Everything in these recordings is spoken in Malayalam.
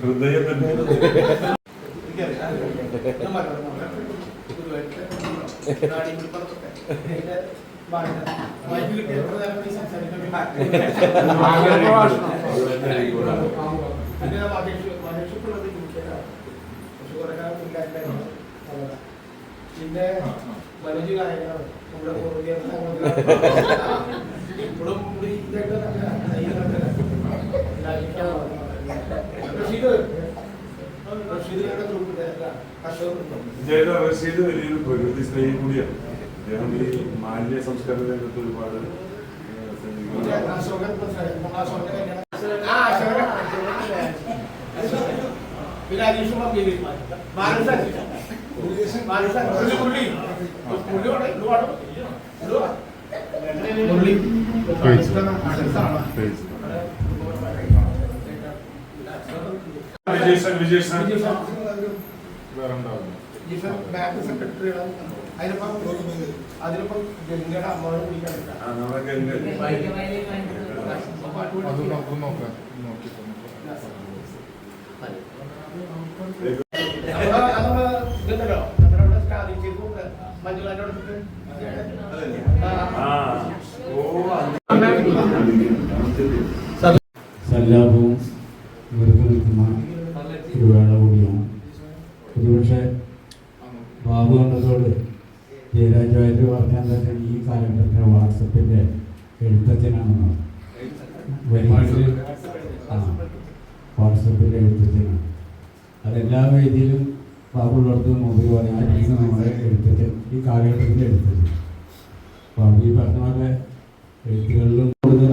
ഹൃദയം തന്നെ പിന്നെ മനോജ് കായകരാണ് നമ്മുടെ ഇപ്പോഴും ഇതൊക്കെ റഷീദ് വലിയൊരു പ്രകൃതി സ്നേഹി കൂടിയാണ്. അദ്ദേഹം ഈ മാലിന്യ സംസ്കരണ രംഗത്ത് ഒരുപാട്. പിന്നെ അരീഷ് പങ്കേരി മാനസാക്ഷി മാനസാക്ഷി പുള്ളി. പുള്ളി വേണം ഇത് വേണം ഇത് വേണം മുരളി വിജയ് വിജയ് ബാങ്ക് സെക്രട്ടറിയാണ് അതിനിപ്പം അതിനിപ്പം ഗംഗയുടെ അമ്മയോട് ഇതുണ്ടല്ലോ നമ്മുടെ ഇവിടെ സ്റ്റാലിൻ ചെയ്തുകൊണ്ട് മഞ്ജുളാന്റെ അടുത്ത് ആ ഓ സല്ലാപവും ഇവർക്ക് നിൽക്കുന്ന ഒരു വേള കൂടിയാണ് ഒരുപക്ഷെ ബാബു കണ്ടതോട് ജയരാജായിട്ട് പറഞ്ഞാൽ തന്നെ ഈ കാലഘട്ടത്തിലെ വാട്സപ്പിന്റെ എഴുത്തച്ഛനാണെന്ന് ആ വാട്സപ്പിന്റെ എഴുത്തച്ഛനാണ്. അതെല്ലാ വേദിയിലും ബാബുള്ളടത്ത് മൊബൈൽ പറയാൻ നമ്മുടെ എഴുത്തച്ഛൻ ഈ കാലഘട്ടത്തിന്റെ എഴുത്തച്ഛൻ. ബാബു ഈ പറഞ്ഞ പോലെ എഴുത്തുകളിലും കൂടുതൽ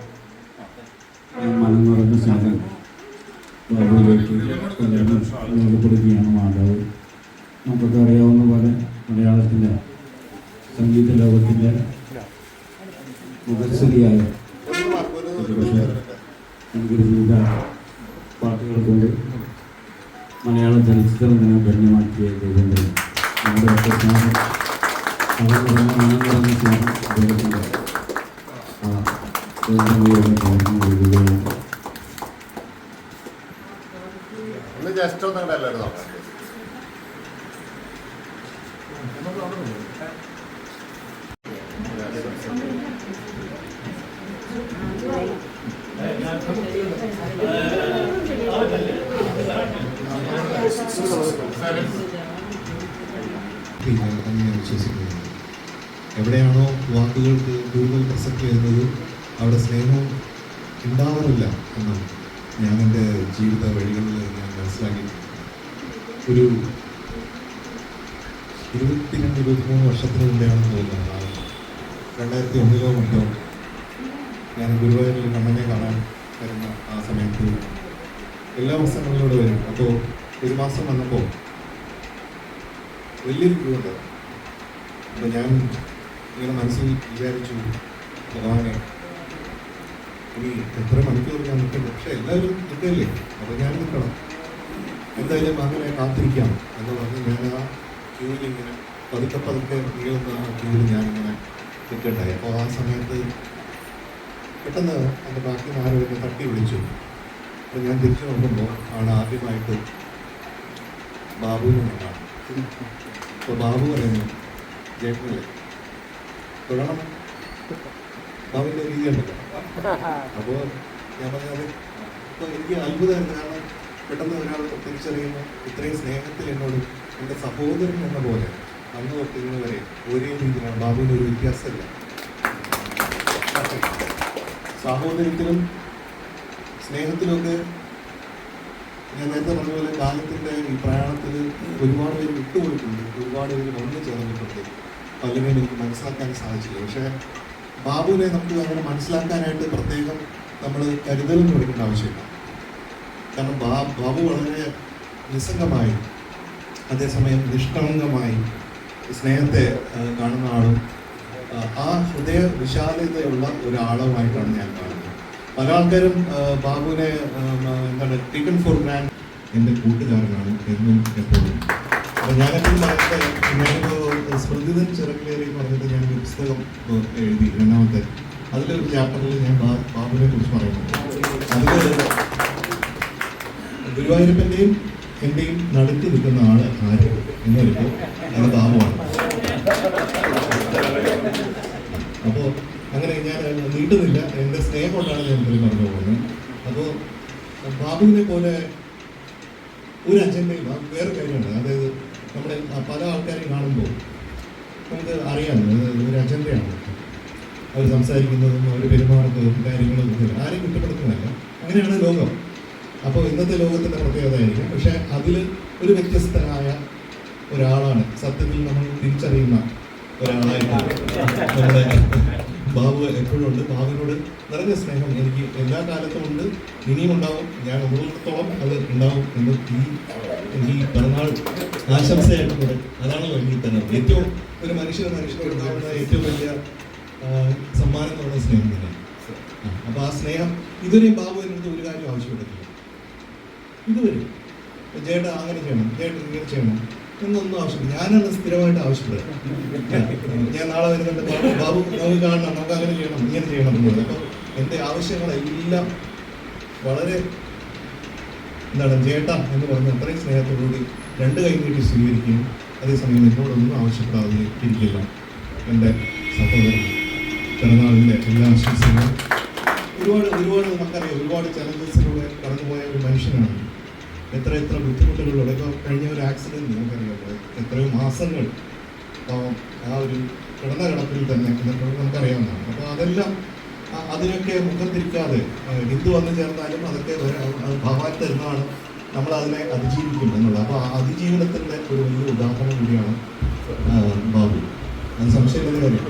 ഒന്ന് ജസ്റ്റ് ഒന്നും അങ്ങോട്ട് എവിടെയാണോ വാക്കുകൾക്ക് കൂടുതൽ പ്രസക്തി വരുന്നത് അവിടെ സ്നേഹവും ഉണ്ടാവാറില്ല എന്നാണ് ഞാൻ എന്റെ ജീവിത വഴികളിൽ ഞാൻ മനസ്സിലാക്കി. ഒരു ഇരുപത്തിരണ്ട് ഇരുപത്തിമൂന്ന് വർഷത്തിന് മുമ്പെയാണെന്ന് തോന്നുന്നത് രണ്ടായിരത്തി ഒന്നിലോ മറ്റോ ഞാൻ ഗുരുവായൂരിൽ കണ്ണനെ കാണാൻ വരുന്ന ആ സമയത്ത് എല്ലാ വർഷങ്ങളിലൂടെ വരും. അപ്പോൾ ഒരു മാസം വന്നപ്പോൾ വലിയൊരു ക്യൂ ഉണ്ട് അപ്പോൾ ഞാൻ ഇങ്ങനെ മനസ്സിൽ വിചാരിച്ചു ഭഗവാനെ ഇനി എത്ര മണിക്കൂർ ഞാൻ നിൽക്കും? പക്ഷെ എല്ലാവരും നിൽക്കല്ലേ അപ്പോൾ ഞാൻ നിൽക്കണം. എന്തായാലും അങ്ങനെ കാത്തിരിക്കാം എന്ന് പറഞ്ഞ് ഞാൻ ആ ക്യൂവിൽ ഇങ്ങനെ പതുക്കെ പതുക്കെ നീളുന്ന ആ ക്യൂവിൽ ഞാനിങ്ങനെ നിൽക്കണ്ടായി. അപ്പോൾ ആ സമയത്ത് പെട്ടെന്ന് എന്റെ ബാക്കി ആരോ എന്നെ തട്ടി വിളിച്ചു. അപ്പോൾ ഞാൻ തിരിച്ചു നോക്കുമ്പോൾ ആണ് ആദ്യമായിട്ട് ബാബുവിനെ കാണാം അപ്പോൾ ബാബു പറയുന്നു ജേട്ടനല്ലേ തൊഴണം ബാബുവിന്റെ രീതിയുണ്ടല്ലോ അപ്പോൾ ഞാൻ പറഞ്ഞത് അപ്പോൾ എനിക്ക് അത്ഭുതമായിരുന്നു കാരണം പെട്ടെന്ന് ഒരാൾ തിരിച്ചറിയുമ്പോൾ ഇത്രയും സ്നേഹത്തിൽ എന്നോട് എന്റെ സഹോദരൻ എന്ന പോലെ അന്ന് തൊട്ട് ഇന്ന് വരെ ഒരേ രീതിയിലാണ്. ബാബുവിന് ഒരു വ്യത്യാസമില്ല. സഹോദരത്തിലും സ്നേഹത്തിലൊക്കെ ഞാൻ നേരത്തെ പറഞ്ഞ പോലെ കാലത്തിന്റെ ഈ പ്രയാണത്തിൽ ഒരുപാട് പേര് വിട്ടുപോയിട്ടുണ്ട്. ഒരുപാട് പേര് വന്നു ചേർന്നിട്ടുണ്ട്. പലരെയും എനിക്ക് മനസ്സിലാക്കാൻ സാധിച്ചില്ല. പക്ഷേ ബാബുവിനെ നമുക്ക് അങ്ങനെ മനസ്സിലാക്കാനായിട്ട് പ്രത്യേകം നമ്മൾ കരുതലൊന്നും എടുക്കേണ്ട ആവശ്യമില്ല. കാരണം ബാ ബാബു വളരെ നിസ്സംഗമായി അതേസമയം നിഷ്കളങ്കമായി സ്നേഹത്തെ കാണുന്ന ആളും ആ, ഹൃദയ വിശാലതയുള്ള ഒരാളുമായിട്ടാണ് ഞാൻ കാണുന്നത്. പല ആൾക്കാരും ബാബുവിനെ എന്താണ് ടേക്കൺ ഫോർ ഗ്രാൻഡ് എന്റെ കൂട്ടുകാരനാണ് എന്നും എപ്പോഴും ഞാനെപ്പോഴും പറയുന്നത് ഞാനിപ്പോൾ സ്മൃതിതൻ ചിറകിലേറി പറഞ്ഞിട്ട് ഞാൻ ഒരു പുസ്തകം എഴുതി രണ്ടാമത്തെ. അതിലൊരു ചാപ്റ്ററിൽ ഞാൻ ബാബുവിനെ കുറിച്ച് പറയുന്നുണ്ട്. അതിൽ ഗുരുവായൂരപ്പന്റെയും എന്റെയും നടുക്ക് നിൽക്കുന്ന ആൾ ആര്? എന്നൊരിക്കൽ അത് ബാബുവാണ്. അപ്പോൾ അങ്ങനെ ഞാൻ നീട്ടുന്നില്ല എന്റെ സ്നേഹം കൊണ്ടാണ് ഞാൻ ഇതിൽ പറഞ്ഞു പോകുന്നത്. അപ്പോൾ ബാബുവിനെ പോലെ ഒരു അജണ്ടയും വേറെ കാര്യമാണ് അതായത് നമ്മുടെ പല ആൾക്കാരെയും കാണുമ്പോൾ നമുക്ക് അറിയാം ഒരു അജണ്ടയാണ്. അവർ സംസാരിക്കുന്നതും അവർ പെരുമാറുന്നതും കാര്യങ്ങളും ആരെയും കുറ്റപ്പെടുത്തുന്നതല്ല. അങ്ങനെയാണ് ലോകം. അപ്പോൾ ഇന്നത്തെ ലോകത്തിന്റെ പ്രത്യേകത ആയിരിക്കും. പക്ഷേ അതിൽ ഒരു വ്യത്യസ്തനായ ഒരാളാണ്. സത്യത്തിൽ നമ്മൾ തിരിച്ചറിയുന്ന ഒരാളായിട്ടാണ്. നമ്മുടെ ബാബു എപ്പോഴും ഉണ്ട്. ബാബുവിനോട് നിറഞ്ഞ സ്നേഹം എനിക്ക് എല്ലാ കാലത്തും ഉണ്ട്. ഇനിയും ഉണ്ടാവും. ഞാൻ ഉള്ളിടത്തോളം അത് ഉണ്ടാവും എന്ന് ഈ ഈ പിറന്നാൾ ആശംസയായിട്ട് കൂടെ അതാണല്ലോ എനിക്ക് തന്നെ. ഏറ്റവും ഒരു മനുഷ്യന് മനുഷ്യന് ഉണ്ടാവുന്ന ഏറ്റവും വലിയ സമ്മാനം എന്ന് പറയുന്നത് സ്നേഹം തന്നെയാണ്. അപ്പൊ ആ സ്നേഹം ഇതുവരെയും ബാബു എന്നിട്ട് ഒരു കാര്യം ആവശ്യപ്പെട്ടിട്ടില്ല. ഇതുവരെ. ചേട്ടാ അങ്ങനെ ചെയ്യണം ചേട്ടൻ ഇങ്ങനെ ചെയ്യണം എന്നൊന്നും ആവശ്യമില്ല. ഞാനത് സ്ഥിരമായിട്ട് ആവശ്യപ്പെടുന്നത് ഞാൻ നാളെ വരുന്നുണ്ട് ബാബു. നമുക്ക് കാണണം നമുക്ക് അങ്ങനെ ചെയ്യണം ഇങ്ങനെ ചെയ്യണം എന്നുള്ളത് അപ്പോൾ എന്റെ ആവശ്യങ്ങളെല്ലാം വളരെ എന്താണ് ചേട്ടാ എന്ന് പറഞ്ഞ് അത്രയും സ്നേഹത്തോടുകൂടി രണ്ട് കൈ നീട്ടി സ്വീകരിക്കുകയും അതേസമയം എന്നോടൊന്നും ആവശ്യപ്പെടാതെ ഇരിക്കില്ല എന്റെ സഹോദരൻ പിറന്നാളിന്റെ എല്ലാ ആശംസകളും. ഒരുപാട് ഒരുപാട് നമുക്കറിയാം ഒരുപാട് ചലഞ്ചസിലൂടെ കടന്നുപോയ ഒരു മനുഷ്യനാണ്. എത്ര എത്ര ബുദ്ധിമുട്ടുകളിലൂടെ ഇപ്പോൾ കഴിഞ്ഞ ഒരു ആക്സിഡന്റ് നമുക്കറിയാമല്ലോ എത്രയോ മാസങ്ങൾ ആ ഒരു കിടന്ന കിടപ്പിൽ തന്നെ നമുക്കറിയാവുന്നതാണ്. അപ്പോൾ അതെല്ലാം അതിനൊക്കെ മുഖം തിരിക്കാതെ ഹിന്ദു വന്നു ചേർന്നാലും അതൊക്കെ ഭഗവാൻ തരുന്നതാണ് നമ്മൾ അതിനെ അതിജീവിക്കും എന്നുള്ളത്. അപ്പോൾ ആ അതിജീവനത്തിന്റെ ഒരു വലിയ ഉദാഹരണം കൂടിയാണ് ബാബു. അത് സംശയമില്ല കാര്യം.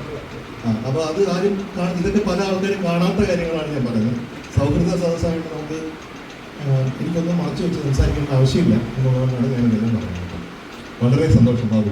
അപ്പോൾ അത് ആരും ഇതൊക്കെ പല ആൾക്കാരും കാണാത്ത കാര്യങ്ങളാണ് ഞാൻ പറയുന്നത്. സൗഹൃദ സദസ്സായിട്ട് നമുക്ക് എനിക്കൊന്നും മറച്ചു വെച്ച് സംസാരിക്കേണ്ട ആവശ്യമില്ല എന്നുള്ളതാണ് ഞാൻ ഇതെല്ലാം പറയുന്നത്. വളരെ സന്തോഷം ബാബു.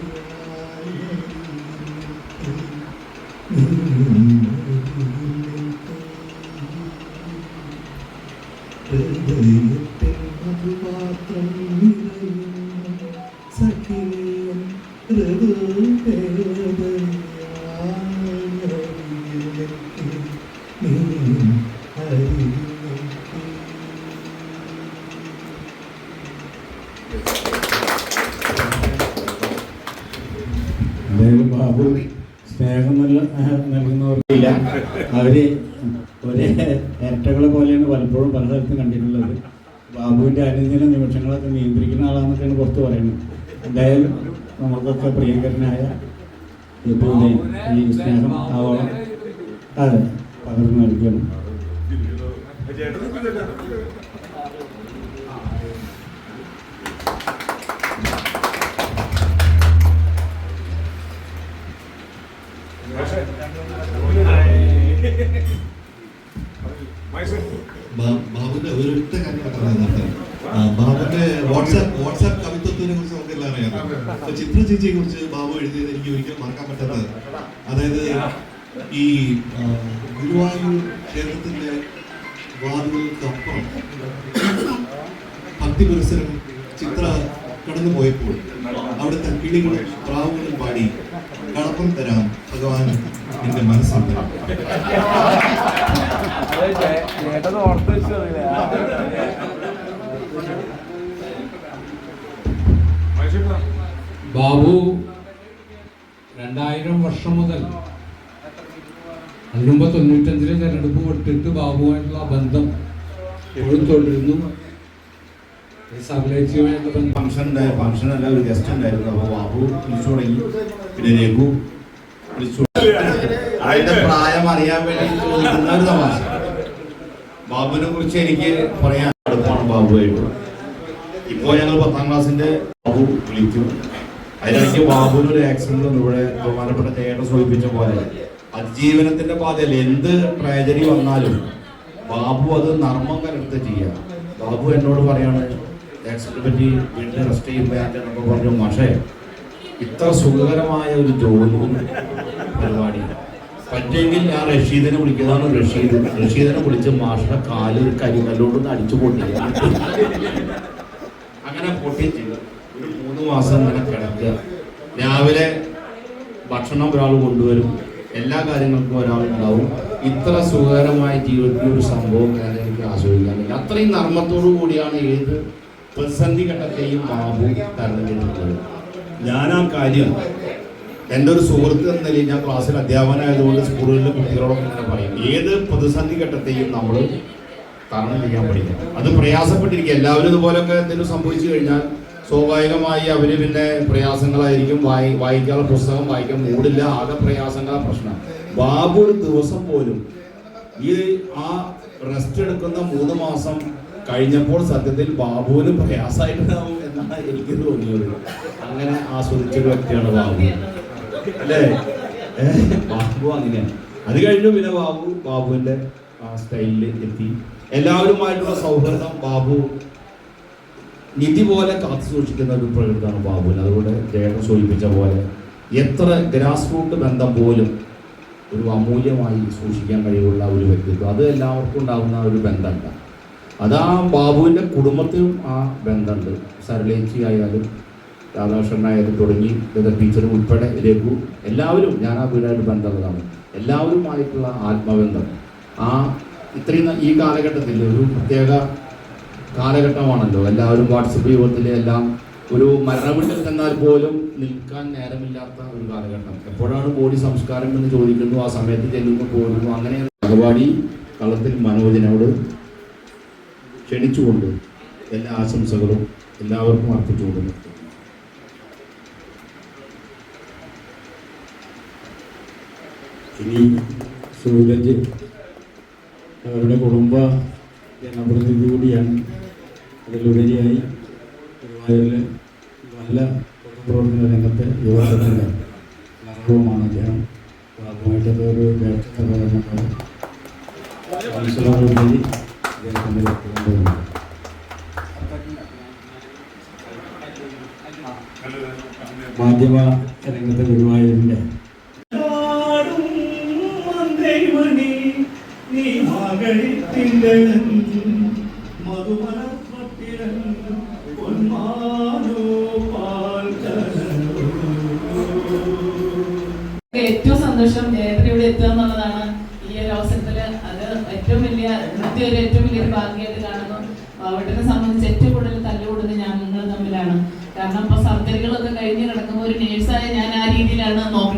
ബാബു സ്നേഹം നൽകുന്നവർക്കില്ല. അവർ ഒരേ ഇരട്ടകളെ പോലെയാണ് പലപ്പോഴും പല സ്ഥലത്തും കണ്ടിട്ടുള്ളത്. ബാബുവിന്റെ അനുദിന നിമിഷങ്ങളൊക്കെ നിയന്ത്രിക്കുന്ന ആളാണെന്നൊക്കെയാണ് പുറത്ത് പറയുന്നത്. എന്തായാലും നമുക്കൊക്കെ പ്രിയങ്കരനായ ഈ സ്നേഹം ആവോളം അതെ. പകർന്നു നൽകണം ബാബുന്റെ ഒരൊറ്റ കാര്യം ആ, ബാബുവിന്റെ വാട്സാപ്പ് വാട്സാപ്പ് കവിത്വത്തിനെ കുറിച്ച് നമുക്ക് എല്ലാം അറിയാം ചിത്ര ചേച്ചിയെ കുറിച്ച് ബാബു എഴുതിയത് എനിക്ക് ഒരിക്കലും മറക്കാൻ പറ്റാത്തത്. അതായത് ഈ ഗുരുവായൂർ ക്ഷേത്രത്തിന്റെ വാതിലുകൾക്കപ്പുറം ഭക്തി പുരസരം ചിത്ര കടന്നു പോയപ്പോൾ അവിടുത്തെ കിളികളും പ്രാവുകളും പാടി കളപ്പം തരാം ഭഗവാൻ എന്റെ മനസ്സിൽ ബാബു രണ്ടായിരം വർഷം മുതൽ അതിനുമ്പ് തൊണ്ണൂറ്റഞ്ചിലെ തെരഞ്ഞെടുപ്പ് വിട്ടിട്ട് ബാബുവായിട്ടുള്ള ബന്ധം എപ്പോഴും തുടരുന്നു. ഫംഗ്ഷൻ ഉണ്ടായ ഫംഗ്ഷൻ അല്ല ഒരു ഗസ്റ്റ് ഉണ്ടായിരുന്നു. അപ്പോൾ ബാബു വിളിച്ചു തുടങ്ങി. പിന്നെ രഘു വിളിച്ചു അതിന്റെ പ്രായം അറിയാൻ വേണ്ടി തമാശ. ബാബുവിനെ കുറിച്ച് എനിക്ക് പറയാൻ അടുപ്പാണ് ബാബുവായിട്ട് ഇപ്പോൾ ഞങ്ങൾ പത്താം ക്ലാസ്സിന്റെ ബാബു വിളിക്കും. അതിനിടയ്ക്ക് ബാബുവിന് ഒരു ആക്സിഡന്റ് ഇവിടെ ബഹുമാനപ്പെട്ട ചേട്ടൻ സൂചിപ്പിച്ച പോലെ. അതിജീവനത്തിന്റെ പാതയിൽ എന്ത് ട്രാജഡി വന്നാലും ബാബു അത് നർമ്മം കലർത്ത് ചെയ്യുക ബാബു എന്നോട് പറയാണ് ആക്സിഡന്റ് പറ്റി വീട്ടിൽ റെസ്റ്റ് ചെയ്യുമ്പോൾ പറഞ്ഞു മഷേ ഇത്ര സുഖകരമായ ഒരു ജോലി പരിപാടി. പറ്റുമെങ്കിൽ ഞാൻ റഷീദിനെ വിളിക്കുന്നതാണ് റഷീദ്. റഷീദിനെ വിളിച്ച് മാഷ കാൽ ഒരു കരിങ്കല്ലോണ്ട് അടിച്ചു പൊട്ടില്ല അങ്ങനെ പൊട്ടിച്ച് ഒരു മൂന്ന് മാസം അങ്ങനെ കിടക്കുക. രാവിലെ ഭക്ഷണം ഒരാൾ കൊണ്ടുവരും. എല്ലാ കാര്യങ്ങൾക്കും ഒരാളുണ്ടാവും ഇത്ര സുഖകരമായ ജീവിതത്തിൽ ഒരു സംഭവം ഞാൻ എനിക്ക് ആസ്വദിക്കാൻ പറ്റില്ല അത്രയും നർമ്മത്തോടു കൂടിയാണ് ഏത് പ്രതിസന്ധി ഘട്ടത്തെയും ബാബു തരണം ചെയ്തിട്ടുള്ളത് ഞാൻ ആ കാര്യം. എന്റെ ഒരു സുഹൃത്ത് എന്ന നിലയിൽ ഞാൻ ക്ലാസ്സിൽ അധ്യാപകനായതുകൊണ്ട് സ്കൂളുകളിലെ കുട്ടികളോടൊക്കെ ഇങ്ങനെ പറയും. ഏത് പ്രതിസന്ധി ഘട്ടത്തെയും നമ്മൾ തരണം ചെയ്യാൻ പഠിക്കണം. അത് പ്രയാസപ്പെട്ടിരിക്കുക. എല്ലാവരും ഇതുപോലൊക്കെ എന്തെങ്കിലും സംഭവിച്ചു കഴിഞ്ഞാൽ സ്വാഭാവികമായി അവർ പിന്നെ പ്രയാസങ്ങളായിരിക്കും. വായി വായിക്കാനുള്ള പുസ്തകം വായിക്കാൻ മൂടില്ല. ആകെ പ്രയാസങ്ങളാ പ്രശ്നം. ബാബു ഒരു ദിവസം പോലും ഈ ആ റെസ്റ്റ് എടുക്കുന്ന മൂന്ന് മാസം കഴിഞ്ഞപ്പോൾ സത്യത്തിൽ ബാബുവിന് പ്രയാസമായിട്ടുണ്ടാവും എന്നാണ് എനിക്ക് തോന്നിയത്. അങ്ങനെ ആസ്വദിച്ച ഒരു വ്യക്തിയാണ് ബാബു. അല്ലേ? ബാബു അങ്ങനെയാണ് അത് കഴിഞ്ഞു പിന്നെ ബാബു ബാബുവിന്റെ സ്റ്റൈലിൽ എത്തി. എല്ലാവരുമായിട്ടുള്ള സൗഹൃദം ബാബു നിധി പോലെ കാത്തു സൂക്ഷിക്കുന്ന ഒരു പ്രകൃതമാണ് ബാബുൻ അതുകൊണ്ട് ജയൻ സൂചിപ്പിച്ച പോലെ എത്ര ഗ്രാസ് റൂട്ട് ബന്ധം പോലും ഒരു അമൂല്യമായി സൂക്ഷിക്കാൻ കഴിവുള്ള ഒരു വ്യക്തിത്വം. അത് എല്ലാവർക്കും ഉണ്ടാകുന്ന ഒരു ബന്ധമല്ല. അത് ആ ബാബുവിന്റെ കുടുംബത്തിനും ആ ബന്ധമുണ്ട്. സരളേച്ചി ആയാലും രാധാകൃഷ്ണനായാലും തുടങ്ങി ടീച്ചർ ഉൾപ്പെടെ രഘു എല്ലാവരും ഞാൻ ആ വീടായിട്ട് ബന്ധമുള്ളതാണ്. എല്ലാവരുമായിട്ടുള്ള ആത്മബന്ധം. ആ ഇത്രയും ഈ കാലഘട്ടത്തിൽ ഒരു പ്രത്യേക കാലഘട്ടമാണല്ലോ. എല്ലാവരും വാട്സപ്പ് യുഗത്തിലെ എല്ലാം ഒരു മരണമുണ്ടിൽ ചെന്നാൽ പോലും നിൽക്കാൻ നേരമില്ലാത്ത ഒരു കാലഘട്ടം. എപ്പോഴാണ് ബോഡി സംസ്കാരം എന്ന് ചോദിക്കുന്നു ആ സമയത്ത് ചെല്ലുന്നു പോകുന്നു അങ്ങനെ അകവാടി കള്ളത്തിൽ മനോജിനോട് ക്ഷണിച്ചുകൊണ്ട് എല്ലാ ആശംസകളും എല്ലാവർക്കും അർപ്പിച്ചുകൊണ്ട് നിർത്തുന്നു. ഇനി സൂരജ് അവരുടെ കുടുംബ ജനപ്രതിനിധി കൂടിയാണ് അതിലുപരിയായി ഗുരുവായൂരിലെ നല്ല പൊതുപ്രവർത്തന രംഗത്തെ യുവത്വത്തിന്റെ നഗരവുമാണ് അദ്ദേഹം അതുമായിട്ടത് ഒരു വ്യാപ്തപരമായ കൗൺസിലറുപരി അദ്ദേഹത്തിന്റെ മാധ്യമ രംഗത്തെ ഗുരുവായൂരിന്റെ ഏറ്റവും സന്തോഷം ജയത്രി ഇവിടെ എത്തുക എന്നുള്ളതാണ് ഈ ഒരു അവസരത്തിൽ. അത് ഏറ്റവും വലിയ ഇന്നത്തെ ഒരു ഏറ്റവും വലിയൊരു ഭാഗ്യമായിട്ട് കാണുന്നു. അവിടുത്തെ സംബന്ധിച്ച് ഏറ്റവും കൂടുതൽ തല്ലുകൂടുന്നത് ഞാൻ നിങ്ങൾ തമ്മിലാണ്. കാരണം ഇപ്പൊ സർജറികളൊക്കെ കഴിഞ്ഞ് കിടക്കുമ്പോൾ ഒരു നേഴ്സായ ഞാൻ ആ രീതിയിലാണ് നോക്കുന്നത്.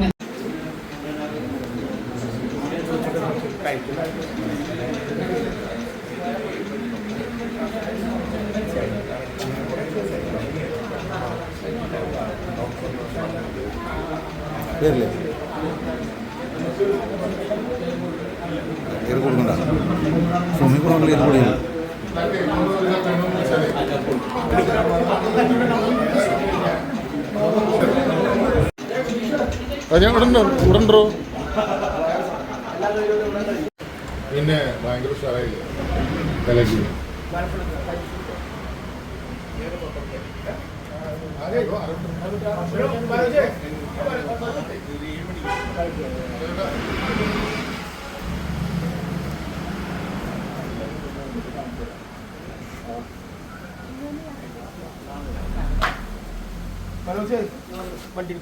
പേരില്ലേ പേര് കൊടുക്കണ്ട. സ്വാമി കുറവുള്ള ഏത് ഞാൻ ഉടൻ ഉടൻറോ പിന്നെ ഭയങ്കര ഉഷാറായില്ലേ? കലക്കി വണ്ടി